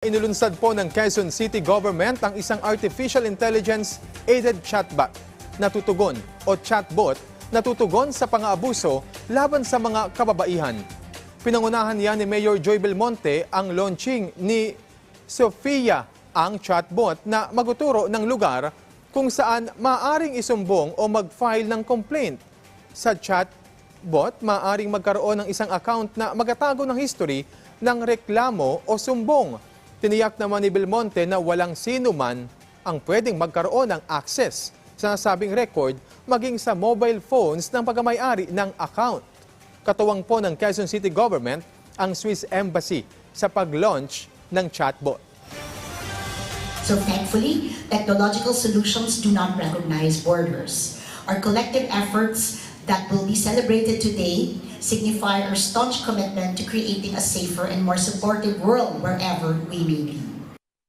Inulunsad po ng Quezon City Government ang isang artificial intelligence-aided chatbot na tutugon o chatbot na tutugon sa pang-aabuso laban sa mga kababaihan. Pinangunahan niya ni Mayor Joy Belmonte ang launching ni Sofia, ang chatbot na maguturo ng lugar kung saan maaring isumbong o mag-file ng complaint. Sa chatbot, maaring magkaroon ng isang account na magatago ng history ng reklamo o sumbong. Tiniyak naman ni Belmonte na walang sino man ang pwedeng magkaroon ng access sa nasabing record maging sa mobile phones ng pagmamayari ng account. Katuwang po ng Quezon City Government ang Swiss Embassy sa pag-launch ng chatbot. So thankfully, technological solutions do not recognize borders. Our collective efforts that will be celebrated today signify our staunch commitment to creating a safer and more supportive world wherever we may be.